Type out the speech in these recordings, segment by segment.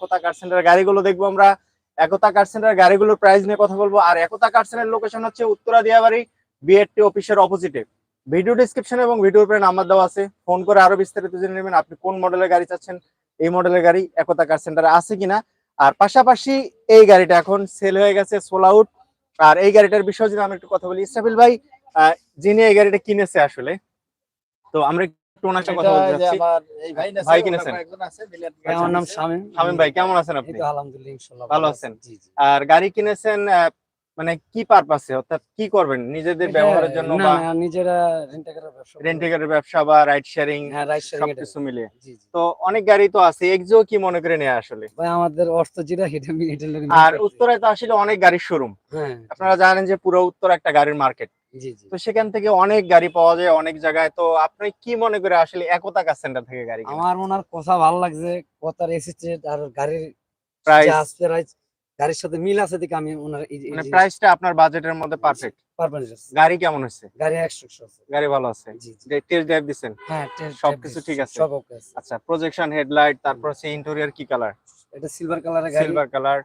একতা কার centre গাড়িগুলো দেখব আমরা। একতা কার সেন্টার গাড়িগুলোর প্রাইস নিয়ে কথা বলব। আর একতা কার সেন্টার লোকেশন হচ্ছে উত্তরা দিয়াবাড়ি বিএডটি অফিসের অপোজিটে ভিডিও ডিসক্রিপশন এবং ভিডিওর উপরে নাম্বার দেওয়া আছে। ফোন করে আরও বিস্তারিত জেনে নেবেন আপনি কোন মডেলের গাড়ি চাচ্ছেন, এই মডেলের গাড়ি একতা কার সেন্টারে আছে কিনা। আর পাশাপাশি এই গাড়িটা এখন সেল হয়ে গেছে সোল আউট আর এই গাড়িটার বিষয়ে যদি আমি একটু কথা বলি ইস্টাফিল ভাই যিনি এই গাড়িটা কিনেছে আসলে, তো আমরা একটু ওনার কথা বলতে চাচ্ছি। ভাই কিনেছেন? আমার নাম শামীম? শামীম ভাই কেমন আছেন আপনি? আলহামদুলিল্লাহ ইনশাআল্লাহ ভালো আছেন? জি জি। আর গাড়ি কিনেছেন আহ, মানে কি পারপাসে অর্থাৎ কি করবেন? নিজেদের ব্যবহারের জন্য না, বা নিজেরা রেন্টাকারের ব্যবসা বা রাইড শেয়ারিং হ্যাঁ রাইট শেয়ারিং সবকিছু তো অনেক গাড়ি তো আছে কি মনে করে নেয় আসলে? ভাই আমাদের অর্থ যেটা লাগে আর উত্তরায় তো আসলে অনেক গাড়ির শোরুম হ্যাঁ। আপনারা জানেন যে পুরো উত্তর একটা গাড়ির মার্কেট তো সেখান থেকে অনেক গাড়ি পাওয়া যায় অনেক জায়গায়। তো আপনি কি মনে করে আসলে একতা কার সেন্টার থেকে গাড়ি? আমার ওনার কথা ভালো লাগছে কথার এসিস্টেড আর গাড়ির আছে, price, গাড়ির সাথে মিল আছে দেখে আমি ওনার মানে প্রাইসটা আপনার বাজেটের মধ্যে পারফেক্ট গাড়ি কেমন হচ্ছে গাড়ি আছে। গাড়ি ভালো আছে? টেস্ট ড্রাইভ হ্যাঁ সবকিছু ঠিক আছে? সব ওকে আচ্ছা প্রজেকশন হেডলাইট তারপর হচ্ছে ইন্টেরিয়র কি কালার এটা সিলভার কালারের গাড়ি। সিলভার কালার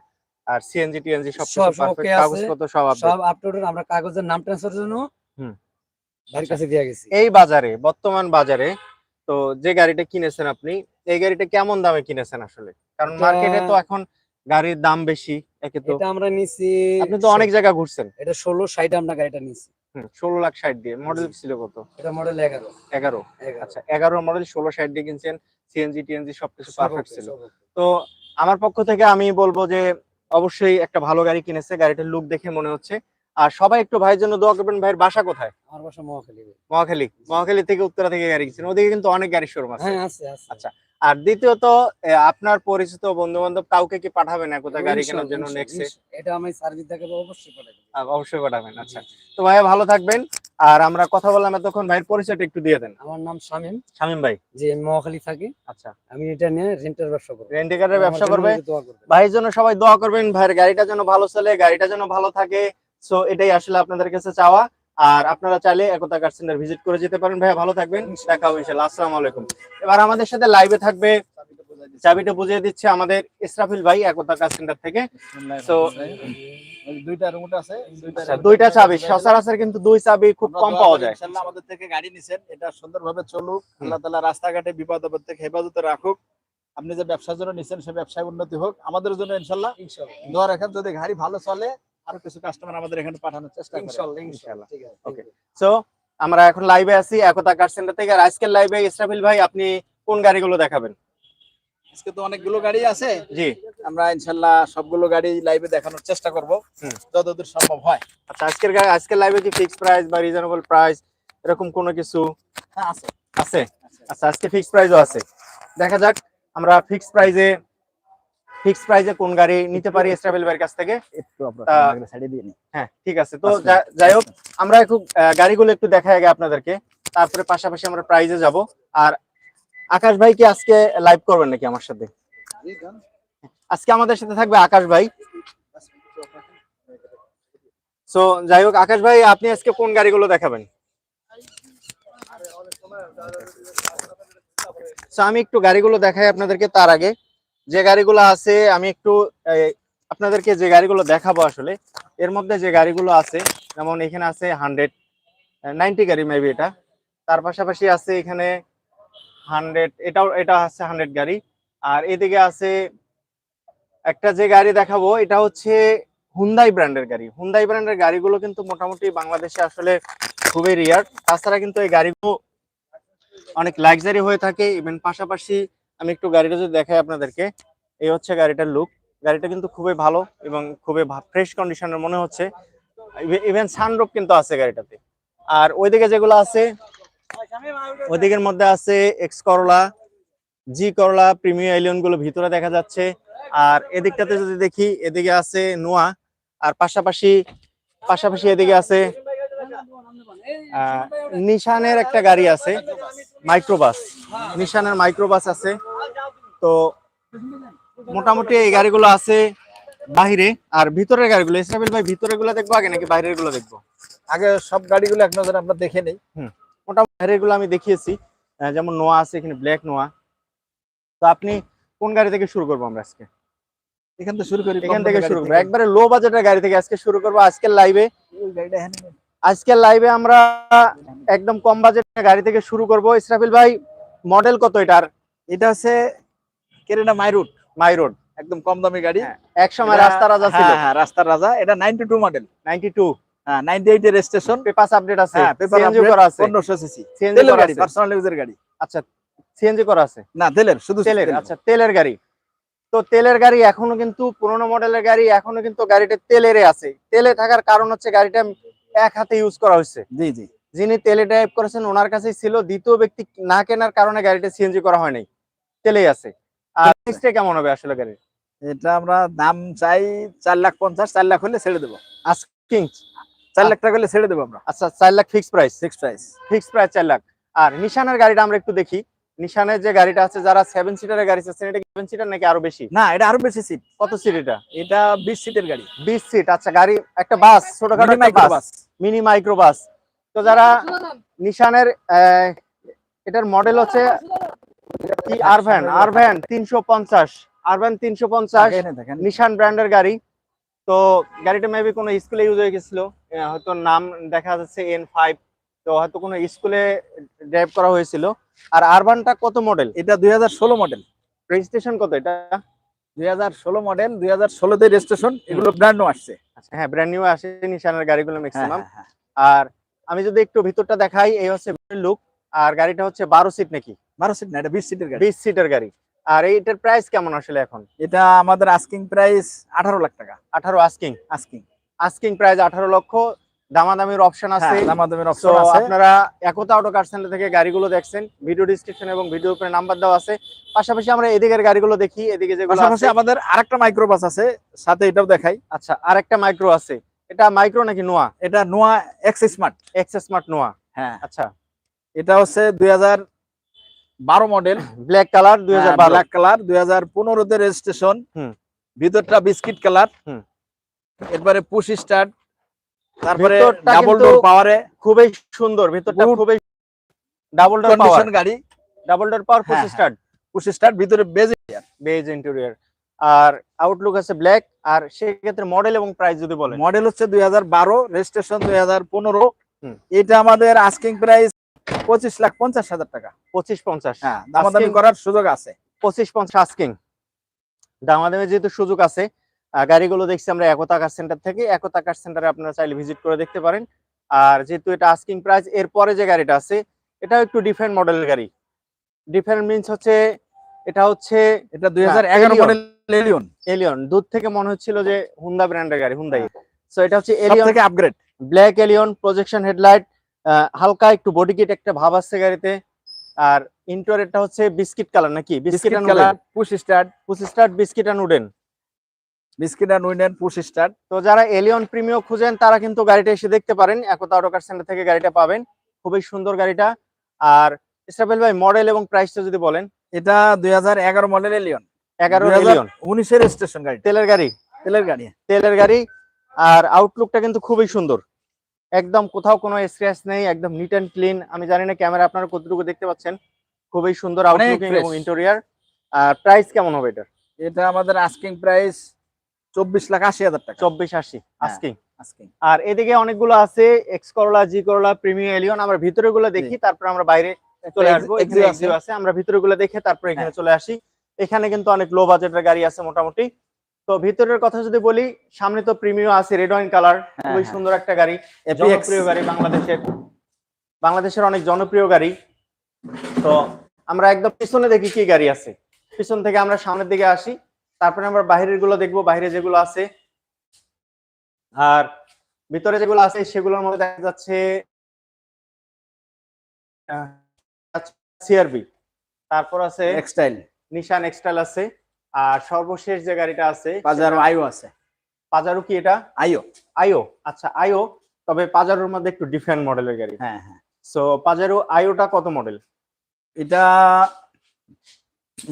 আর সিএনজি টিএনজি সব সব- পারফেক্ট। কাগজপত্র সব আপডেট সব আপলোডের আমরা কাগজের নাম ট্রান্সফারের জন্য হুম। গাড়ির কাছে দিয়ে গেছি। এই বাজারে বর্তমান বাজারে তো যে গাড়িটা কিনেছেন আপনি এই গাড়িটা কেমন দামে কিনেছেন আসলে? কারণ মার্কেটে তো এখন গাড়ির দাম বেশি একে তো এটা আমরা নিছি আপনি তো অনেক জায়গা ঘুরছেন। এটা ষোলো ষাট আমরা গাড়িটা নিছি। ষোলো লাখ ষাট দিয়ে। মডেল ছিল কত? এটা মডেল এগারো। এগারো। এগারো। আচ্ছা এগারো মডেল ষোলো ষাট দিয়ে কিনছেন সিএনজি টিএনজি সবকিছু পারফেক্ট ছিল। তো আমার পক্ষ থেকে আমি বলব যে অবশ্যই একটা ভালো গাড়ি কিনেছে গাড়িটার লুক দেখে মনে হচ্ছে। আর সবাই একটু ভাইয়ের জন্য দোয়া করবেন ভাইয়ের বাসা কোথায়? আমার বাসা মহাখালী মহাখালী। মহাখালী থেকে উত্তরা থেকে গাড়ি কিনছেন ওদিকে কিন্তু অনেক গাড়ি শোরুম আছে। হ্যাঁ আছে আচ্ছা। আর দ্বিতীয়ত আপনার পরিচিত বন্ধু বান্ধব কাউকে কি পাঠাবেন একতা গাড়ি কেনার জন্য নেক্সটে। এটা আমি সার্ভিস দেখাবো অবশ্যই অবশ্যই পাঠাবেন আচ্ছা। তো ভাইয়া ভালো থাকবেন। আর আমরা কথা বললাম এতক্ষণ ভাইয়ের পরিচয়টা একটু দিয়ে দেন। আমার নাম শামীম। শামীম ভাই? আমি মহাখালী থাকি। আচ্ছা। আমি এটা নিয়ে রেন্টের ব্যবসা করব। রেন্টিকারের ব্যবসা আমার জন্য করবে। ভাইয়ের জন্য সবাই দোয়া করবেন ভাইয়ের গাড়িটা যেন ভালো চলে গাড়িটা যেন ভালো থাকে। সো এটাই আসলে আপনাদের কাছে চাওয়া। আর আপনারা চাইলে একতা কার সেন্টার ভিজিট করে যেতে পারেন। ভাইয়া ভালো থাকবেন। দেখা হবে ইনশাআল্লাহ। আসসালামু আলাইকুম। এবার আমাদের সাথে লাইভে থাকবে চাবিটা বুঝিয়ে দিচ্ছে আমাদের ইসরাফিল ভাই একতা কার সেন্টার থেকে। ওই দুইটা রিমোট আছে দুইটা আচ্ছা। চাবি সচরাচর কিন্তু দুই চাবি খুব কম পাওয়া যায়। ইনশাআল্লাহ আমাদের থেকে গাড়ি নিছেন এটা সুন্দরভাবে চলুক আল্লাহ তাআলা রাস্তাঘাটে বিপদ আপদ থেকে হেফাজতে রাখুক। আপনি যে ব্যবসার জন্য নিছেন সেই ব্যবসায় উন্নতি হোক। আমাদের জন্য ইনশাআল্লাহ দোয়া রাখেন যদি গাড়ি ভালো চলে আরও কিছু কাস্টমার আমাদের এখানে পাঠানোর চেষ্টা করেন ইনশাআল্লাহ ইনশাআল্লাহ। ঠিক আছে Okay. সো আমরা এখন লাইভে আছি একতা কার সেন্টার থেকে। আর আজকের লাইভে ইসরাফিল ভাই আপনি কোন গাড়িগুলো দেখাবেন? আজকে তো অনেকগুলো গাড়ি আছে। জি। আমরা ইনশাআল্লাহ সবগুলো গাড়ি লাইভে দেখানোর চেষ্টা করব যতদূর সম্ভব হয়। আচ্ছা আজকের আজকের লাইভে কি ফিক্স প্রাইস বা রিজনেবল প্রাইস এরকম কোনো কিছু? হ্যাঁ আছে। আছে? আচ্ছা আজকে ফিক্স প্রাইসও আছে। দেখা যাক আমরা ফিক্স প্রাইজে ফিক্স প্রাইজে কোন গাড়ি নিতে পারি ইসরাফিল ভাইয়ের কাছ থেকে? একটু হ্যাঁ ঠিক আছে। তো যাই হোক আমরা একটু আহ, গাড়িগুলো একটু দেখাই আগে আপনাদেরকে। তারপরে পাশাপাশি আমরা প্রাইজে যাব। আর আকাশ ভাই কি আজকে লাইভ করবেন নাকি আমার সাথে? আজকে আমাদের সাথে থাকবে আকাশ ভাই। সো যাই হোক, আকাশ ভাই, আপনি আজকে কোন গাড়িগুলো দেখাবেন? আমি একটু গাড়িগুলো দেখাই আপনাদেরকে তার আগে। যে গাড়িগুলো আছে, আমি একটু আপনাদেরকে যে গাড়িগুলো দেখাবো আসলে, এর মধ্যে যে গাড়িগুলো আছে, যেমন এখানে আছে হান্ড্রেড নাইনটি গাড়ি মেবি এটা। তার পাশাপাশি আছে এখানে হান্ড্রেড এটাও এটা আছে হান্ড্রেড গাড়ি। আর এদিকে আছে একটা যে গাড়ি দেখাবো, এটা হচ্ছে হুন্দাই ব্র্যান্ডের গাড়ি। হুন্দাই ব্র্যান্ডের গাড়িগুলো কিন্তু মোটামুটি বাংলাদেশে আসলে খুবই রিয়ার তাছাড়া কিন্তু এই গাড়িগুলো অনেক লাক্সারি হয়ে থাকে। ইভেন পাশাপাশি আমি একটু গাড়িটা যদি দেখাই আপনাদেরকে, এই হচ্ছে গাড়িটার লুক গাড়িটা কিন্তু খুবই ভালো এবং খুবই ফ্রেশ কন্ডিশনের মনে হচ্ছে। ইভেন সানরুফ কিন্তু আছে গাড়িটাতে। আর ওইদিকে যেগুলো আছে ওইদিকের মধ্যে আছে এক্স করলা জি করলা প্রিমিয়াম এলিয়নগুলো ভিতরে দেখা যাচ্ছে। আর এদিকটাতে যদি দেখি এদিকে আছে নোয়া আর পাশাপাশি পাশাপাশি এদিকে আছে নিশানের একটা গাড়ি আছে মাইক্রোবাস নিশানের মাইক্রোবাস আছে। তো মোটামুটি এই গাড়িগুলো আছে বাহিরে আর ভিতরের গাড়িগুলো ইসরাফিল ভাই ভিতরেরগুলো দেখব আগে নাকি বাইরেরগুলো দেখব? আগে সব গাড়িগুলো এক নজরে আমরা দেখে নেই। বাইরের আমি দেখিয়েছি। যেমন নোয়া আছে এখানে ব্ল্যাক নোয়া। তো আপনি কোন গাড়ি থেকে শুরু করব আমরা আজকে? এখান থেকে শুরু করি এখান থেকে শুরু করব। একবারে লো বাজেটের গাড়ি থেকে আজকে শুরু করব। আজকের লাইভে। আজকের লাইভে আমরা একদম কম বাজেটের গাড়ি থেকে শুরু করব। ইসরাফিল ভাই মডেল কত এটার? এটা হচ্ছে কেরেনা মাইরুট। মাই রোড। একদম কম দামি গাড়ি। এক সময় এটা- রাস্তা রাজা ছিল। হ্যাঁ, হ্যাঁ, রাস্তার রাজা। এটা 92 মডেল নাইনটি হ্যাঁ 98 এর পেপার আপডেট আছে। হ্যাঁ পেপার সিএনজি করা আছে। 1500 সিসি তেলের গাড়ি পার্সোনাল ইউজের গাড়ি। আচ্ছা সিএনজি করা আছে? না তেলের শুধু তেলের আচ্ছা তেলের গাড়ি। তো তেলের গাড়ি এখনও কিন্তু পুরোনো মডেলের গাড়ি এখনও কিন্তু গাড়িটা তেলেরই আছে। তেলে থাকার কারণ হচ্ছে গাড়িটা এক হাতে ইউজ করা হয়েছে। জি জি। যিনি তেলে ড্রাইভ করেছেন ওনার কাছেই ছিল। দ্বিতীয় ব্যক্তি না কেনার কারণে গাড়িটা সিএনজি করা হয় নাই তেলেই আছে। আর প্রাইসটা কেমন হবে আসলে গাড়ির? এটা আমরা দাম চাই চার লাখ পঞ্চাশ চার লাখ হলে ছেড়ে দেবো। আস্কিং চার লাখ টাকা হলে ছেড়ে দেবো আমরা। আচ্ছা চার lakh fix price fix price fix price চার লাখ। আর নিশানের গাড়িটা আমরা একটু দেখি। নিশানের যে গাড়িটা আছে যারা সেভেন সিটারের গাড়ি চাচ্ছেন এটা সেভেন সিটার নাকি আরও বেশি? না এটা আরও বেশি সিট কত সিট এটা? এটা বিশ সিটের গাড়ি। বিশ সিট আচ্ছা গাড়ি একটা বাস ছোটখাটো একটা বাস মিনি মাইক্রো বাস তো যারা নিশানের এটার মডেল হচ্ছে কি? আরভ্যান আরভ্যান তিনশো পঞ্চাশ। আরভ্যান তিনশো পঞ্চাশ। নিশান ব্র্যান্ডের গাড়ি। তো গাড়িটা মেবি কোনো স্কুলে ইউজ হয়ে গেছিল হয়তো নাম দেখা যাচ্ছে এন ফাইভ তো হয়তো কোনো স্কুলে ড্রাইভ করা হয়েছিল। আর আরবানটা কত মডেল এটা দুই হাজার ষোলো মডেল রেজিস্ট্রেশন কত এটা? দুই হাজার ষোলো মডেল দুই হাজার ষোলোতে রেজিস্ট্রেশন এগুলো ব্র্যান্ড আসছে। আচ্ছা হ্যাঁ ব্র্যান্ড নিউ আসে নিশানের গাড়িগুলো ম্যাক্সিমাম হ্যাঁ, হ্যাঁ। আর আমি যদি একটু ভিতরটা দেখাই এই হচ্ছে লুক আর গাড়িটা হচ্ছে বারো সিট নাকি? বারো সিট না এটা বিশ সিটের গাড়ি। বিশ সিটের গাড়ি। আর এইটার প্রাইস কেমন আসলে এখন? এটা আমাদের আস্কিং প্রাইস আঠারো লাখ টাকা। আঠারো আস্কিং আস্কিং আস্কিং প্রাইস আঠারো লক্ষ। দামাদামির অপশন আছে। দামাদামের অপশন আছে। আপনারা একতা অটো কার সেন্টার থেকে গাড়িগুলো দেখছেন। ভিডিও ডিসক্রিপশন এবং ভিডিও উপরে নাম্বার দেওয়া আছে। পাশাপাশি আমরা এদিকের গাড়িগুলো দেখি। এদিকে যেগুলো পাশাপাশি আমাদের আরেকটা মাইক্রো বাস আছে। সাথে এটাও দেখাই। আচ্ছা আরেকটা মাইক্রো আছে। এটা মাইক্রো নাকি নোয়া? এটা Noah X smart X smart Noah. হ্যাঁ। আচ্ছা। এটা হচ্ছে দুই হাজার বারো মডেল ব্ল্যাক কালার দুই হাজার বারো। ব্ল্যাক কালার দুই হাজার পনেরোতে রেজিস্ট্রেশন হুম। ভিতরটা বিস্কিট কালার হুম। এরপরে পুশ স্টার্ট তারপরে ডাবল ডোর পাওয়ারে খুবই সুন্দর ভিতরটা খুবই ডাবল ডোর পাওয়ার কন্ডিশন গাড়ি। ডাবল ডোর পাওয়ার হ্যাঁ, ফুল স্টার্ট পুশ স্টার্ট ভিতরে বেজ বেজ ইন্টেরিয়র আর আউটলুক আছে ব্ল্যাক আর সেক্ষেত্রে মডেল এবং প্রাইস যদি বলেন। মডেল হচ্ছে দুই হাজার বারো রেজিস্ট্রেশন দুই হাজার পনেরো। হুম। এটা আমাদের আস্কিং প্রাইস পঁচিশ লাখ পঞ্চাশ হাজার টাকা। পঁচিশ পঞ্চাশ। হ্যাঁ দামাদামি করার সুযোগ আছে। পঁচিশ পঞ্চাশ আস্কিং দামাদামে যেহেতু সুযোগ আছে গাড়িগুলো দেখছি আমরা একতা কার সেন্টার থেকে একতা কার সেন্টারে আপনারা চাইলে ভিজিট করে দেখতে পারেন। আর যেহেতু এটা আস্কিং প্রাইস এরপরে যে গাড়িটা আছে এটাও একটু ডিফারেন্ট মডেলের গাড়ি। ডিফারেন্ট মিনস হচ্ছে এটা হচ্ছে এটা দুই হাজার এগারো Allion। মডেল এলিয়ন এলিয়ন দূর থেকে মনে হচ্ছিল যে হুন্ডা ব্র্যান্ডের গাড়ি হুন্ডাই সো এটা হচ্ছে এলিয়ন থেকে upgrade black Allion projection headlight হালকা একটু বডি কিট একটা ভাব আসছে গাড়িতে। আর ইন্টোরিয়রটা হচ্ছে বিস্কিট কালার নাকি? Biscuit and colour push start push start biscuit and wooden biscuit and wooden push start তো যারা এলিয়ন প্রিমিও খুঁজেন তারা কিন্তু গাড়িটা এসে দেখতে পারেন। একতা অটোকার সেন্টার থেকে গাড়িটা পাবেন। খুবই সুন্দর গাড়িটা। আর ইসরাফেল ভাই মডেল এবং প্রাইসটা যদি বলেন? এটা দুই হাজার এগারো মডেল এলিয়ন এগারো 2000 এলিয়ন উনিশের স্টেশন গাড়ি তেলের গাড়ি। তেলের গাড়ি। তেলের গাড়ি। আর আউটলুকটা কিন্তু খুবই সুন্দর। একদম কোথাও কোনো স্ক্র্যাচ নেই একদম নিট অ্যান্ড ক্লিন আমি জানি না ক্যামেরা আপনারা কতটুকু দেখতে পাচ্ছেন। খুবই সুন্দর আউটলুকিং। এবং ইন্টেরিয়র আর প্রাইস কেমন হবে এটা এটা আমাদের আস্কিং প্রাইস চব্বিশ লাখ আশি হাজার টাকা। চব্বিশ আশি হ্যাঁ। আস্কিং আস্কিং আর এদিকে অনেকগুলো আছে এক্স করলা জি করলা প্রিমিয়াম এলিয়ন আমরা ভিতরে গুলো দেখি তারপর আমরা বাইরে চলে আসব। আছে। আমরা ভিতরে গুলো দেখে তারপর এখানে হ্যাঁ। চলে আসি। এখানে কিন্তু অনেক লো বাজেটের গাড়ি আছে মোটামুটি। তো ভিতরের কথা যদি বলি সামনে তো প্রিমিয়াম আছে রেড ওয়াইন কালার খুবই হ্যাঁ। সুন্দর একটা গাড়ি জনপ্রিয় গাড়ি বাংলাদেশের। বাংলাদেশের অনেক জনপ্রিয় গাড়ি। তো আমরা একদম পিছনে দেখি কি গাড়ি আছে। পিছন থেকে আমরা সামনের দিকে আসি তারপরে আমরা বাইরেরগুলো দেখব বাইরে যেগুলো আছে। আর ভিতরে যেগুলো আছে সেগুলোর মধ্যে দেখা যাচ্ছে সিআরবি তারপর আছে এক্সটাইল নিশান এক্সটাইল আছে। আর সর্বশেষ যে গাড়িটা আছে পাজারো আইও আছে। পাজারো কি এটা? আইও। আইও। আচ্ছা আইও তবে পাজারোর মধ্যে একটু ডিফারেন্ট মডেলের গাড়ি। হ্যাঁ হ্যাঁ। সো পাজারো আইওটা কত মডেল এটা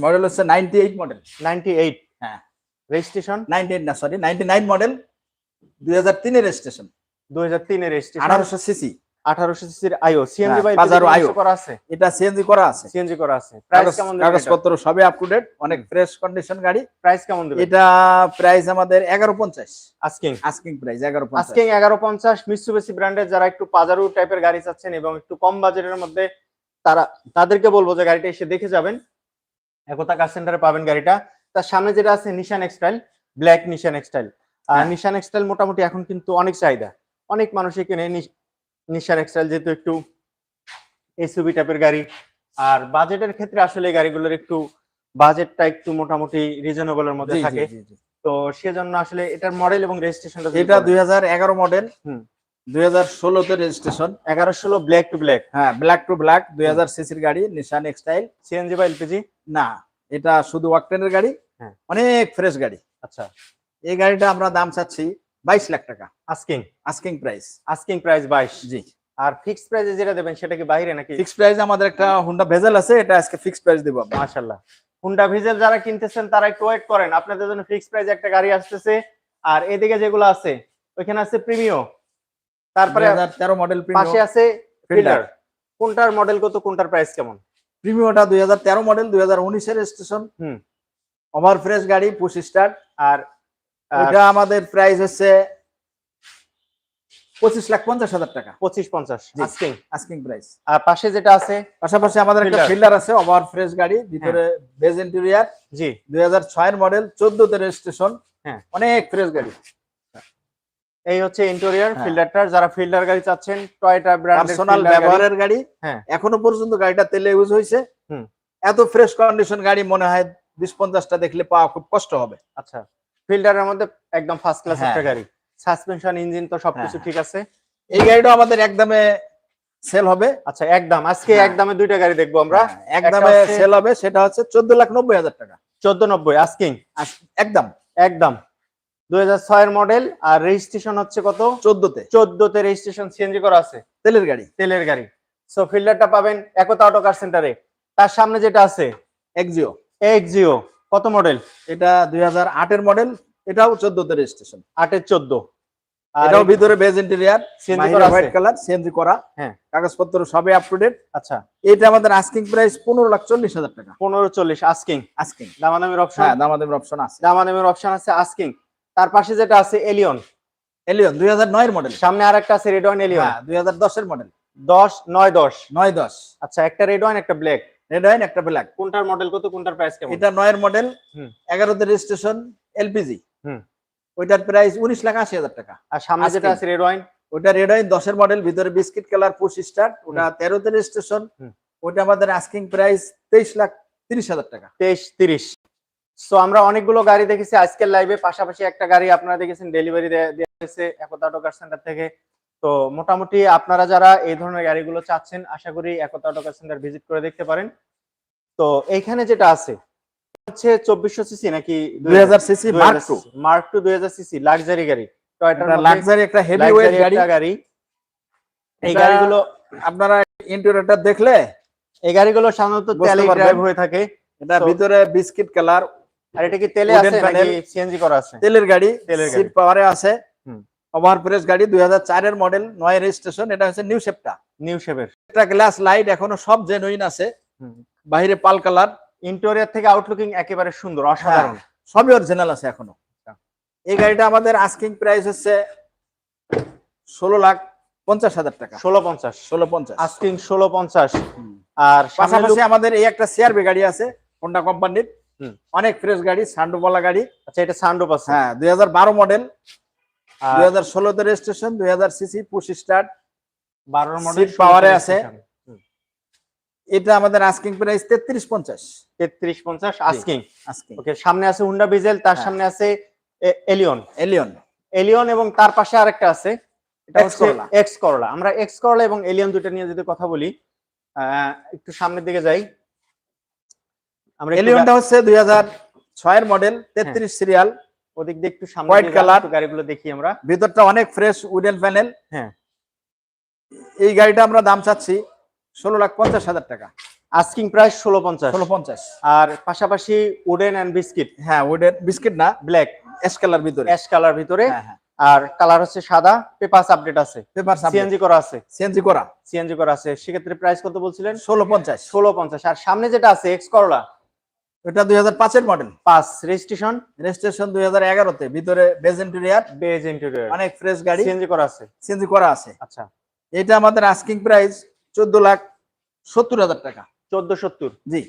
মডেল হচ্ছে ninety eight model ninety eight হ্যাঁ। রেজিস্ট্রেশন নাইনটি এইট না সরি নাইনটি নাইন মডেল দুই হাজার তিনের রেজিস্ট্রেশন দুই হাজার তিনের রেজিস্ট্রেশন আঠারোশো সিসি। আঠারোশো সিসির আইও সিএনজি হ্যাঁ, বাই করা আছে? এটা সিএনজি করা আছে। সিএনজি করা আছে। প্রাইস কেমন কাগজপত্র সবই আপ টু ডেট অনেক ফ্রেশ কন্ডিশন গাড়ি। প্রাইস কেমন এটা প্রাইস আমাদের এগারো পঞ্চাশ। আস্কিং আস্কিং প্রাইস ব্র্যান্ডের যারা একটু পাজারু টাইপের গাড়ি চাচ্ছেন এবং একটু কম বাজেটের মধ্যে তারা তাদেরকে বলব যে গাড়িটা এসে দেখে যাবেন। একতা কার সেন্টারে পাবেন গাড়িটা। তার সামনে যেটা আছে নিশান এক্সটাইল ব্ল্যাক নিশান এক্সটাইল আর হ্যাঁ। নিশান এক্সটাইল মোটামুটি এখন কিন্তু অনেক চাহিদা। অনেক মানুষই কিনে নিশান এক্সটাইল যেহেতু একটু এসইউভি টাইপের গাড়ি আর বাজেটের ক্ষেত্রে আসলে গাড়িগুলোর একটু বাজেটটা একটু মোটামুটি রিজনেবলের মধ্যে থাকে। তো সেজন্য আসলে এটার মডেল এবং রেজিস্ট্রেশনটা এটা দুই হাজার এগারো মডেল হুম। দুই হাজার ষোলোতে রেজিস্ট্রেশন এগারো ষোলো ব্ল্যাক টু ব্ল্যাক হ্যাঁ ব্ল্যাক টু ব্ল্যাক দুই হাজার সিসির গাড়ি নিশান এক্সটাইল সিএনজি বা এলপিজি না এটা শুধু ওয়াকটেনের গাড়ি হ্যাঁ। অনেক ফ্রেশ গাড়ি। আচ্ছা। এই গাড়িটা আমরা দাম চাচ্ছি বাইশ লাখ টাকা। Asking asking price asking price বাইশ। জি। আর ফিক্সড প্রাইসে যেটা দেবেন সেটা কি বাইরে নাকি? ফিক্স প্রাইস আমাদের একটা হুন্ডা ভেজেল আছে এটা আজকে ফিক্স প্রাইস দেবো আমরা। মাশাল্লাহ হুন্ডা ভিজেল যারা কিনতেছেন তারা একটু ওয়েট করেন। আপনাদের জন্য ফিক্সড প্রাইস একটা গাড়ি আসতেছে। আর এদিকে যেগুলো আছে ওইখানে আছে প্রিমিও তারপরে তেরো মডেল পাশে আছে ফিল্ডার কোনটার মডেল কত কোনটার প্রাইস কেমন? প্রিমিওটা দুই হাজার তেরো মডেল দুই হাজার উনিশের স্টেশন হুম। ওভার ফ্রেশ গাড়ি পুশ স্টার আর আর এটা আমাদের প্রাইস হচ্ছে পঁচিশ লাখ পঞ্চাশ হাজার টাকা পঁচিশ পঞ্চাশ। আস্কিং আস্কিং প্রাইস আর পাশে যেটা আছে পাশাপাশি আমাদের একটা ফিল্ডার আছে ওভার ফ্রেশ গাড়ি ভিতরে বেজ ইন্টেরিয়ার জি দুই হাজার ছয়ের মডেল চোদ্দতে রেজিস্ট্রেশন হ্যাঁ। অনেক ফ্রেশ গাড়ি এই হচ্ছে ইন্টেরিয়র হ্যাঁ। ফিল্ডারটার যারা ফিল্ডার গাড়ি চাচ্ছেন টয়টা ব্র্যান্ডের পার্সোনাল ব্যবহারের গাড়ি হ্যাঁ। এখনও পর্যন্ত গাড়িটা তেলে ইউজ হয়েছে হুম। এত ফ্রেশ কন্ডিশন গাড়ি মনে হয় বিশ পঞ্চাশটা দেখলে পাওয়া খুব কষ্ট হবে আচ্ছা ফিল্ডারের মধ্যে একদম ফার্স্ট ক্লাস হ্যাঁ। একটা গাড়ি। সাসপেনশন ইঞ্জিন তো সবকিছু হ্যাঁ। ঠিক আছে। এই গাড়িটা আমাদের একদমে সেল হবে। আচ্ছা একদম। আজকে হ্যাঁ। একদমে দুইটা গাড়ি দেখব আমরা। হ্যাঁ, একদমে সেল হবে সেটা হচ্ছে চোদ্দ লাখ নব্বই হাজার টাকা। চোদ্দ নব্বই আস্কিং একদম। একদম। দুই হাজার ছয়ের মডেল আর রেজিস্ট্রেশন হচ্ছে কত? চোদ্দতে। চোদ্দতে রেজিস্ট্রেশন সিএনজি করা আছে। তেলের গাড়ি। তেলের গাড়ি। সো ফিল্ডারটা পাবেন একতা অটো কার সেন্টারে তার সামনে যেটা আছে? এক্সিও এক্সিও কত মডেল? এটা দুই হাজার আটের মডেল এটাও চোদ্দতে রেজিস্ট্রেশন আটের চোদ্দ। এটাও ভিতরে বেজ ইন্টেরিয়ার সিএনজি করা আছে। হোয়াইট কালার সিএনজি করা। হ্যাঁ। কাগজপত্র সবই আপ টু ডেট আচ্ছা। এটা আমাদের আস্কিং প্রাইস পনেরো লাখ চল্লিশ হাজার টাকা। পনেরো চল্লিশ আস্কিং আস্কিং দামাদামির অপশন হ্যাঁ দামাদামের অপশন আছে। দামাদামির অপশন আছে আস্কিং তার পাশে যেটা আছে এলিয়ন এলিয়ন দুই হাজার নয়ের মডেল। সামনে আর একটা আছে রেড এলিয়ন হ্যাঁ দুই হাজার দশের মডেল। দশ নয় দশ। নয় দশ। আচ্ছা একটা রেড একটা ব্ল্যাক রেড ওয়াইন একটা ব্ল্যাক কোনটার মডেল কত কোনটার প্রাইস কেমন? এটা নয়ের মডেল। এগারোতে রেজিস্ট্রেশন এলপিজি হুম। ওইটার প্রাইস উনিশ লাখ আশি হাজার টাকা। আর সামনে যেটা আছে রেড ওয়াইন ওইটা রেড ওয়াইন দশের মডেল ভিতরে বিস্কিট কালার পুশ স্টার্ট ওটা তেরোতে রেজিস্ট্রেশন। ওইটা আমাদের আস্কিং প্রাইস তেইশ লাখ তিরিশ হাজার টাকা। তেইশ তিরিশ। সো আমরা অনেকগুলো গাড়ি দেখেছি। আজকের লাইভে পাশাপাশি একটা গাড়ি আপনারা দেখেছেন ডেলিভারি দেওয়া হয়েছে। একতা সেন্টার থেকে। তো মোটামুটি আপনারা যারা এই ধরনের গাড়িগুলো চাচ্ছেন আশা করি একতা অটো সেন্টার ভিজিট করে দেখতে পারেন। তো এইখানে যেটা আছে হচ্ছে চব্বিশশো সিসি নাকি দুই হাজার CC mark two mark two দুই হাজার সিসি লাক্সারি গাড়ি। টয়টার লাক্সারি একটা হেভি ওয়েট গাড়ি। গাড়ি। এই গাড়িগুলো আপনারা ইন্টেরিয়রটা দেখলে এই গাড়িগুলো সাধারণত তেলে ড্রাইভ হয়ে থাকে। এটা ভিতরে বিস্কিট কালার আর এটা কি তেলে আছে নাকি সিএনজি করা আছে? তেলের গাড়ি তেলের সিট। পাওয়ারে আছে। ওভার প্রেস গাড়ি দুই হাজার চারের মডেল নয় রেজিস্ট্রেশন এটা হচ্ছে নিউ শেপটা নিউ শেপের একটা গ্লাস লাইট এখনও সব জেনুইন আছে। বাইরে পাল কালার ইন্টেরিয়র থেকে আউটলুকিং একেবারে সুন্দর অসাধারণ। সবই অরিজিনাল আছে এখনও। এই গাড়িটা আমাদের আস্কিং প্রাইস হচ্ছে ষোলো লাখ পঞ্চাশ হাজার টাকা। ষোলো পঞ্চাশ। ষোলো পঞ্চাশ। আস্কিং ষোলো পঞ্চাশ। আর পাশাপাশি আমাদের এই একটা সিআরবি গাড়ি আছে হোন্ডা কোম্পানির। অনেক ফ্রেশ গাড়ি সান্ডুবালা গাড়ি। আচ্ছা এটা সানরুফ আছে। হ্যাঁ দুই হাজার বারো মডেল দুই হাজার ষোলোতে রেজিস্ট্রেশন দুই হাজার সিসি পুশ স্টার্ট বারোর মডেল এ আছে। এটা আমাদের আস্কিং প্রাইস তেত্রিশ পঞ্চাশ। তেত্রিশ পঞ্চাশ আস্কিং আস্কিং ওকে সামনে আছে হুন্ডা বিজেল তার হ্যাঁ। সামনে আছে এলিয়ন এলিয়ন এলিয়ন এবং তার পাশে আরেকটা আছে। এটা হচ্ছে এক্স করলা আমরা এক্স করলা এবং এলিয়ন দুইটা নিয়ে যদি কথা বলি আহ, একটু সামনের দিকে যাই। আমরা এলিয়নটা হচ্ছে দুই হাজার ছয়ের মডেল তেত্রিশ সিরিয়াল ওদিক দিয়ে একটু সামনে White color। গাড়িগুলো দেখি আমরা। ভিতরটা অনেক ফ্রেশ উডেন প্যানেল হ্যাঁ। এই গাড়িটা আমরা দাম চাচ্ছি ষোলো লাখ পঞ্চাশ হাজার টাকা। আস্কিং প্রাইস ষোলো পঞ্চাশ। ষোলো পঞ্চাশ। আর পাশাপাশি উডেন অ্যান্ড বিস্কিট হ্যাঁ উডেন বিস্কিট না ব্ল্যাক এস কালার ভিতরে। অ্যাশ কালার ভিতরে। হ্যাঁ হ্যাঁ। আর কালার হচ্ছে সাদা পেপারস আপডেট আছে। পেপার সিএনজি করা আছে। সিএনজি করা। সিএনজি করা আছে। সেক্ষেত্রে প্রাইস কত বলছিলেন? ষোলো পঞ্চাশ। ষোলো পঞ্চাশ। আর সামনে যেটা আছে এক্স করলা এটা দুই হাজার পাঁচের মডেল পাঁচ রেজিস্ট্রেশন? রেজিস্ট্রেশন দুই হাজার এগারোতে ভিতরে বেজ ইন্টেরিয়ার বেজ ইন্টেরিয়র অনেক ফ্রেশ গাড়ি। সিএনজি করা আছে। সিএনজি করা আছে। আচ্ছা। এটা আমাদের আস্কিং প্রাইস চোদ্দ লাখ সত্তর হাজার টাকা। চোদ্দ সত্তর। জি।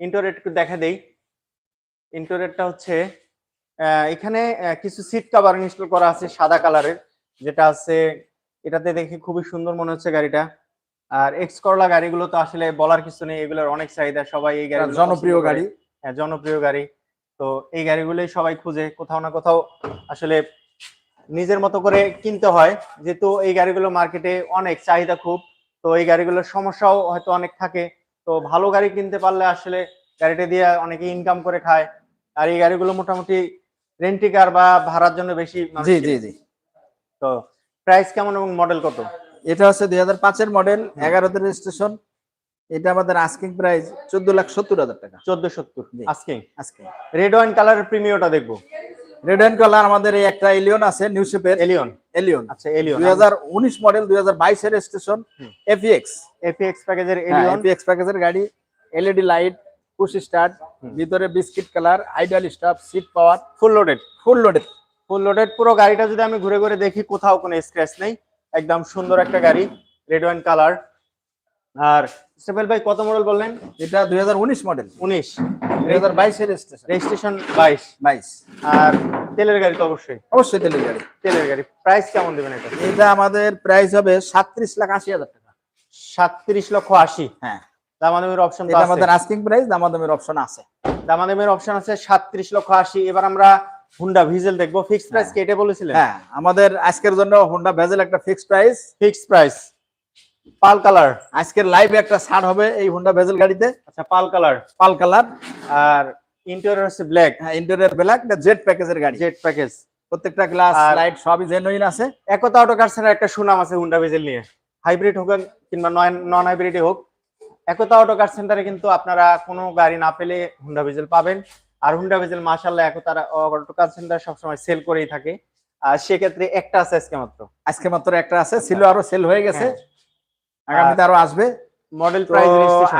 ইন্টোরেট দেখা দেই। ইন্টোরেটটা হচ্ছে এখানে কিছু সিট কভার ইনস্টল করা আছে সাদা কালারের যেটা আছে এটাতে দেখে খুবই সুন্দর মনে হচ্ছে গাড়িটা। আর এক্স করলা গাড়িগুলো তো আসলে বলার কিছু নেই এগুলোর অনেক চাহিদা সবাই এই গাড়ি জনপ্রিয় গাড়ি। জনপ্রিয় গাড়ি। তো এই গাড়িগুলোই সবাই খুঁজে। কোথাও না কোথাও আসলে নিজের মতো করে কিনতে হয়। যেহেতু এই গাড়িগুলো মার্কেটে অনেক চাহিদা খুব। তো এই গাড়িগুলোর সমস্যাও হয়তো অনেক থাকে। তো ভালো গাড়ি কিনতে পারলে আসলে গাড়িটা দিয়ে অনেকে ইনকাম করে খায়। আর এই গাড়িগুলো মোটামুটি রেন্টি কার বা ভাড়ার জন্য বেশি জি। জি জি। তো প্রাইস কেমন এবং মডেল কত? এটা হচ্ছে দুই হাজার পাঁচের মডেল এগারোতে রেজিস্ট্রেশন এটা আমাদের আস্কিং প্রাইস চোদ্দ লাখ সত্তর হাজার টাকা। চোদ্দ সত্তর জি। আজকে আজকে রেড ওয়াইন কালারের প্রিমিয়টা দেখব। রেড অ্যান্ড কালার আমাদের এই একটা এলিয়ন আছে নিউ শেপের এলিয়ন এলিয়ন আচ্ছা এলিয়ন দুই হাজার উনিশ মডেল দুই হাজার বাইশের রেজিস্ট্রেশন হুম। এফিএক্স এপিএক্স প্যাকেজের এলিয়ন এফিএক্স প্যাকেজের গাড়ি এলইডি লাইট পুশ স্টার্ট ভিতরে biscuit colour ideal stuff seat power full loaded full loaded full loaded পুরো গাড়িটা যদি আমি ঘুরে ঘুরে দেখি কোথাও কোনো স্ক্র্যাচ নেই। একদম সুন্দর একটা গাড়ি রেড ওয়াইন কালার আর স্টেপেল ভাই কত মডেল বললেন? এটা দুই হাজার উনিশ মডেল উনিশ। দুই হাজার বাইশের রেজিস্ট্রেশন রেজিস্ট্রেশন বাইশ। বাইশ। আর তেলের গাড়ি তো অবশ্যই। অবশ্যই তেলের গাড়ি। তেলের গাড়ি। প্রাইস কেমন দেবেন এটা? এটা আমাদের প্রাইস হবে সাতত্রিশ লাখ আশি হাজার টাকা। সাতত্রিশ লক্ষ আশি। হ্যাঁ। দামাদামের অপশন এটা আমাদের আস্কিং প্রাইস দামাদামের অপশন আছে। দামাদামের অপশন আছে সাতত্রিশ লক্ষ আশি। এবার আমরা হুন্ডা ভিজেল দেখব। Fixed price. কেটে বলেছিলেন? হ্যাঁ আমাদের আজকের জন্য হোন্ডা ভেজেল একটা fixed price fixed price pearl colour. আজকের লাইভে একটা ছাড় হবে এই হোন্ডা ভেজেল গাড়িতে। আচ্ছা পাল কালার। Pearl colour. আর ইন্টেরিয়র হচ্ছে ব্ল্যাক হ্যাঁ ইন্টেরিয়র ব্ল্যাক জেড প্যাকেজের গাড়ি। জেট প্যাকেজ প্রত্যেকটা গ্লাস লাইট সবই জেনুইন আছে। একতা অটো কারসের একটা সুনাম আছে হুন্ডা ভিজেল নিয়ে। হাইব্রিড হোক কিংবা নন হাইব্রিডে হোক একতা অটো কার সেন্টারে কিন্তু আপনারা কোনো গাড়ি না পেলে হুন্ডা ভিজেল পাবেন। আর হুন্ডা ভিজেল মাশাল্লাহ একতার অটো কার সেন্টার সবসময় সেল করেই থাকে। আর সেক্ষেত্রে একটা আছে আজকে মাত্র। আজকে মাত্র একটা আছে ছিল আরও সেল হয়ে গেছে। হ্যাঁ। আগামীতে আরও আসবে মডেল তো প্রাইস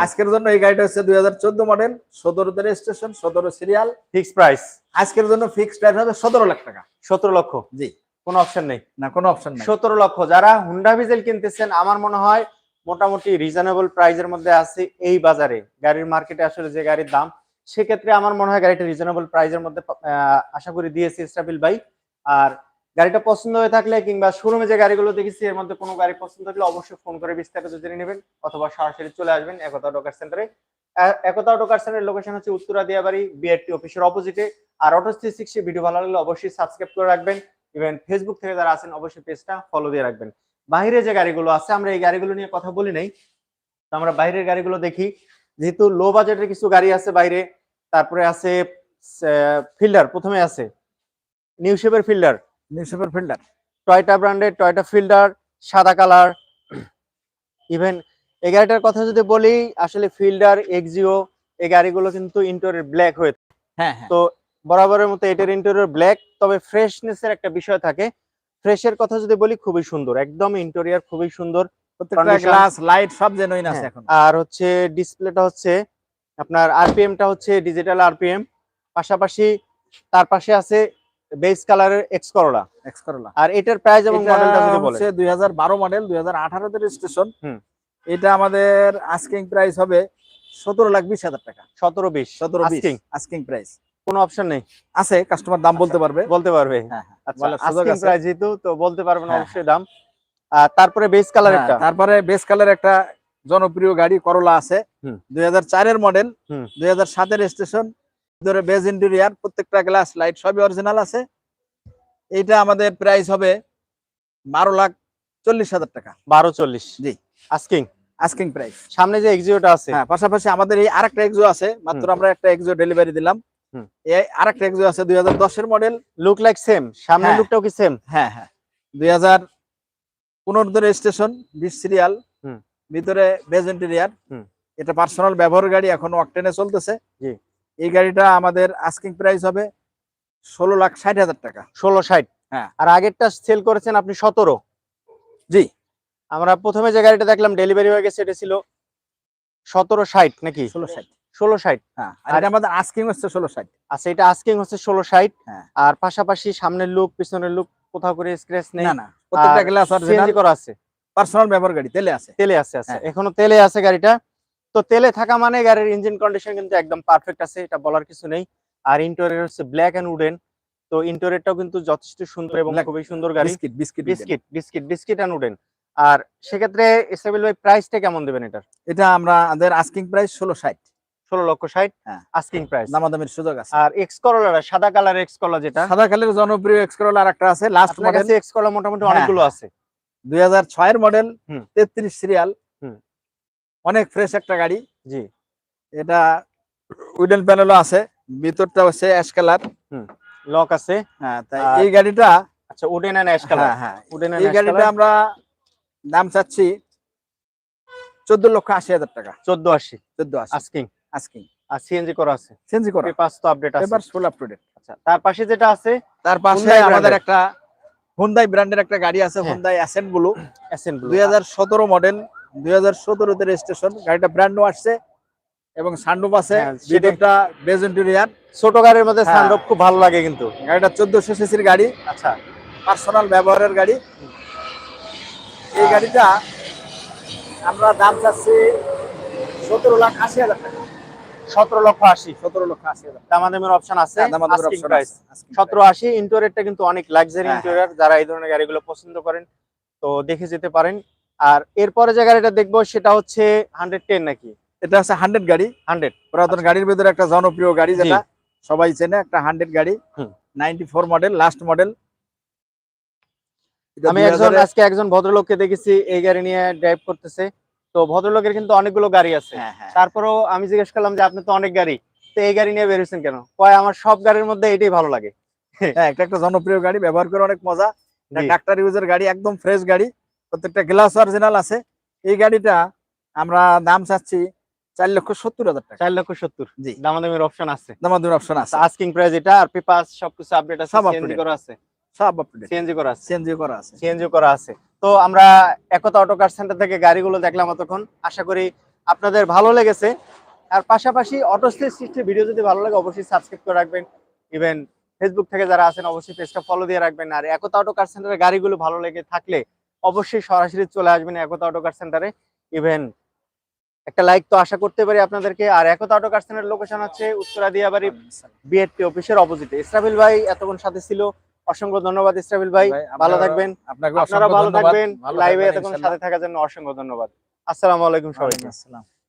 আজকের জন্য এই গাড়িটা হচ্ছে দুই হাজার চোদ্দ মডেল সতেরো রেজিস্ট্রেশন সতেরো সিরিয়াল ফিক্স প্রাইস আজকের জন্য ফিক্সড প্রাইস হবে সতেরো লাখ টাকা। সতেরো লক্ষ। জি। কোনো অপশন নেই। না কোনো অপশন নাই। সতেরো লক্ষ। যারা হুন্ডা ভিজেল কিনতেছেন আমার মনে হয় মোটামুটি রিজনেবল প্রাইজের মধ্যে আছে এই বাজারে। গাড়ির মার্কেটে আসলে যে গাড়ির দাম সেক্ষেত্রে আমার মনে হয় গাড়িটা রিজনেবল প্রাইজের মধ্যে আশা করি দিয়েছি স্টাবিল ভাই। আর গাড়িটা পছন্দ হয়ে থাকলে কিংবা শোরুমে যে গাড়িগুলো দেখেছি, এর মধ্যে কোনো গাড়ি পছন্দ থাকলে অবশ্যই ফোন করে বিস্তারিত জেনে নেবেন অথবা সরাসরি চলে আসবেন একতা অটোকার সেন্টারে একতা অটোকার সেন্টারের লোকেশন হচ্ছে উত্তরা দিয়াবাড়ি বিআরটি অফিসের অপোজিটে আর অটো থ্রি সিক্সটি ভিডিও ভালো লাগলে অবশ্যই সাবস্ক্রাইব করে রাখবেন। ইভেন ফেসবুক থেকে যারা আছেন, অবশ্যই পেজটা ফলো দিয়ে রাখবেন। বাইরে যে গাড়িগুলো আছে, আমরা এই গাড়িগুলো নিয়ে কথা বলি নাই। তো আমরা বাইরের গাড়িগুলো দেখি। যেহেতু লো বাজেটের কিছু গাড়ি আছে বাইরে, তারপরে আছে ফিল্ডার, প্রথমে আছে। নিউ শেপের Fielder. New super Fielder Toyota ব্র্যান্ডের টয়টা ফিল্ডার সাদা কালার ইভেন এই গাড়িটার কথা যদি বলি আসলে ফিল্ডার এক্সিও এই গাড়িগুলো কিন্তু ইন্টোরিয়র ব্ল্যাক হয়ে হ্যাঁ হ্যাঁ। তো বরাবরের মতো এটার ইন্টেরিয়র ব্ল্যাক তবে ফ্রেশনেস এর একটা বিষয় থাকে। ফ্রেশের কথা যদি বলি খুবই সুন্দর। একদম ইন্টেরিয়র খুবই সুন্দর। প্রত্যেকটা গ্লাস লাইট সব জেনুইন আছে হ্যাঁ, এখন। আর হচ্ছে ডিসপ্লেটা হচ্ছে আপনার আরপিএম টা হচ্ছে ডিজিটাল আরপিএম পাশাপাশি তার পাশে আছে বেস কালারের এক্স করোলা এক্স করলা আর এটার প্রাইস এবং মডেলটা যদি বলেন। হচ্ছে দুই হাজার বারো মডেল দুই হাজার আঠারোতে রেজিস্ট্রেশন এটা আমাদের আস্কিং প্রাইস হবে সতেরো লাখ বিশ হাজার টাকা। সতেরো বিশ। সতেরো বিশ Asking, আস্কিং প্রাইস কোনো অপশন নেই। আছে কাস্টমার দাম বলতে পারবে। বলতে পারবে। হ্যাঁ হ্যাঁ। আচ্ছা আছে। price যেহেতু তো বলতে পারবেন হ্যাঁ, অবশ্যই দাম। আর তারপরে বেস কালার হ্যাঁ, একটা। তারপরে বেস কালার একটা জনপ্রিয় গাড়ি করলা আছে। হুম। দুই হাজার চারের মডেল হুম। দুই হাজার সাতের স্টেশন ভিতরে বেজ ইন্টেরিয়ার প্রত্যেকটা গ্লাস লাইট সবই অরিজিনাল আছে। এইটা আমাদের প্রাইস হবে বারো লাখ চল্লিশ হাজার টাকা। বারো চল্লিশ। জি। আস্কিং আস্কিং প্রাইস সামনে যে এক্সিওটা আছে? হ্যাঁ পাশাপাশি আমাদের এই আরেকটা এক্সো আছে মাত্র আমরা একটা এক্সো ডেলিভারি দিলাম। এই আরেকটা এক্সো আছে দুই হাজার দশের মডেল লুক লাইক সেম সামনের হ্যাঁ। লুকটাও কি সেম হ্যাঁ হ্যাঁ। দুই হাজার পনেরো স্টেশন বিশ সিরিয়াল হুম। ভিতরে বেজ ইন্টেরিয়ার হুম। এটা পার্সোনাল ব্যবহার গাড়ি এখন অকটেনে চলতেছে। জি। এই গাড়িটা আমাদের আস্কিং প্রাইস হবে ষোলো লাখ ষাট হাজার টাকা। ষোলো ষাট? হ্যাঁ। আর আগেরটা সেল করেছেন আপনি সতেরো? জি। আমরা প্রথমে যে গাড়িটা দেখলাম ডেলিভারি হয়ে গেছে এটা ছিল সতেরো ষাট নাকি? ষোলো ষাট। ষোলো ষাট। হ্যাঁ আর এটা আমাদের আস্কিং হচ্ছে ষোলো ষাট। আচ্ছা এটা আস্কিং হচ্ছে ষোলো ষাট। হ্যাঁ। আর পাশাপাশি সামনের লুক পিছনের লুক কোথাও করে স্ক্র্যাচ নেই। না না প্রত্যেকটা গ্লাস সিএনজি করা আছে। পার্সোনাল ব্যবহার গাড়ি তেলে আছে। তেলে আছে আছে। হ্যাঁ। এখনও তেলে আছে গাড়িটা। তো তেলে থাকা মানে গাড়ির ইঞ্জিন কন্ডিশন কিন্তু একদম পারফেক্ট আছে এটা বলার কিছু নেই। আর ইন্টেরিয়র হচ্ছে ব্ল্যাক এন্ড উডেন তো ইন্টেরিয়রটাও কিন্তু যথেষ্ট সুন্দর এবং খুবই সুন্দর গাড়ি। Biscuit biscuit biscuit biscuit biscuit and wooden আর সেক্ষেত্রে এসএবিল ভাই প্রাইসটা কেমন দেবেন এটার? এটা আমরা আমাদের আস্কিং প্রাইস ষোলো ষাট। ষোলো লক্ষ ষাট। আস্কিং প্রাইস দামাদামির সুযোগ আছে। আর এক্স করলার সাদা কালার এক্স কলা যেটা। সাদা কালের জনপ্রিয় এক্সকরোলা আর একটা আছে লাস্ট মডেল এক্স কলা মোটামুটি হ্যাঁ, অনেকগুলো আছে। দুই হাজার ছয়ের মডেল হুম। তেত্রিশ সিরিয়াল। অনেক ফ্রেশ একটা গাড়ি। জি। এটা উডেন প্যানেলও আছে ভিতরটা হচ্ছে অ্যাশ কালার লক আছে। হ্যাঁ তাই এই গাড়িটা আচ্ছা উডেন এন্ড অ্যাশ কালার হ্যাঁ হ্যাঁ। উডেন এই গাড়িটা আমরা দাম চাচ্ছি চোদ্দ লক্ষ আশি হাজার টাকা। 14 আশি। চোদ্দ আশি। আস্কিং আস্কিং আর সিএনজি করা আছে। চেঞ্জ করা। পেপারস তো আপডেট আছে। এবার ফুল আপ টু ডেট আচ্ছা তার পাশে যেটা আছে তার পাশে আমাদের একটা হুন্দাই ব্র্যান্ডের একটা গাড়ি আছে হ্যাঁ। Hyundai Accent blue SN blue দুই হাজার সতেরো মডেল দুই হাজার সতেরোতে রেজিস্ট্রেশন গাড়িটা ব্র্যান্ড আসছে এবং সানরুফ আছে হ্যাঁ, সেটাই। ভিতরটা ছোট গাড়ির মধ্যে হ্যাঁ। সানরুফ খুব ভালো লাগে কিন্তু। গাড়িটা চোদ্দশো সিসির গাড়ি আচ্ছা। পার্সোনাল ব্যবহারের গাড়ি। এই গাড়িটা আমরা দাম চাচ্ছি সতেরো লাখ আশি হাজার টাকা। সতেরো লক্ষ আশি। সতেরো লক্ষ আশি দামাদামের অপশন আছে হ্যাঁ, সতেরো আশি ইন্টোরিয়রটা কিন্তু অনেক লাক্সারি হ্যাঁ, যারা এই ধরনের গাড়িগুলো পছন্দ করেন তো দেখে যেতে পারেন। আর এরপরে যে গাড়িটা দেখব সেটা হচ্ছে হান্ড্রেড টেন নাকি? এটা হচ্ছে হান্ড্রেড গাড়ি। হান্ড্রেড পুরাতন গাড়ির ভিতরে একটা জনপ্রিয় গাড়ি আচ্ছা। যেটা সবাই চেনে একটা হান্ড্রেড গাড়ি। Ninety four model last model আমি একজন আজকে একজন ভদ্রলোককে দেখেছি এই গাড়ি নিয়ে ড্রাইভ করতেছে। তো ভদ্রলোকের কিন্তু অনেকগুলো গাড়ি আছে। হ্যাঁ হ্যাঁ। তারপরেও আমি জিজ্ঞেস করলাম যে আপনি তো অনেক গাড়ি। তো এই গাড়ি নিয়ে বেরোছেন কেন? কয় আমার সব গাড়ির মধ্যে এটাই ভালো লাগে। হ্যাঁ একটা একটা জনপ্রিয় গাড়ি ব্যবহার করে অনেক মজা। ডাক্তার ইউজের গাড়ি একদম ফ্রেশ গাড়ি। প্রত্যেকটা গ্লাস অরিজিনাল আছে। এই গাড়িটা আমরা দাম চাচ্ছি চার লক্ষ সত্তর হাজার টাকা। চার লক্ষ সত্তর। জি। দামাদামের অপশন আছে। দামাদুর অপশন আছে। আস্কিং প্রাইস এটা আর পেপার সবকিছু আপডেট আছে সব সিএনজি date। করা আছে। সব আপ টু ডেট সিএনজি করা আছে। চেঞ্জ করা আছে। সিএনজি করা আছে। তো আমরা একতা অটো কার সেন্টার থেকে গাড়িগুলো দেখলাম এতক্ষণ। আশা করি আপনাদের ভালো লেগেছে। আর পাশাপাশি অটো সৃষ্টির ভিডিও যদি ভালো লাগে অবশ্যই সাবস্ক্রাইব করে রাখবেন। ইভেন ফেসবুক থেকে যারা আছেন অবশ্যই পেজটা ফলো দিয়ে রাখবেন। আর একতা অটো কার সেন্টারের গাড়িগুলো ভালো লেগে থাকলে অবশ্যই সরাসরি চলে আসবেন একতা অটো কার সেন্টারে ইভেন একটা লাইক তো আশা করতে পারি আপনাদেরকে। আর একতা অটো কার সেন্টারের লোকেশন হচ্ছে উত্তরা দিয়া বাড়ি বিএডপি অফিসের অপোজিটে। ইসরাফিল ভাই এতক্ষণ সাথে ছিল। অসংখ্য ধন্যবাদ ইসরাফিল ভাই। ভাই, ভালো থাকবেন। আপনারা ভালো থাকবেন। লাইভে এতক্ষণ সাথে থাকার জন্য অসংখ্য ধন্যবাদ। আসসালামু আলাইকুম সবাইকে। আসসালাম।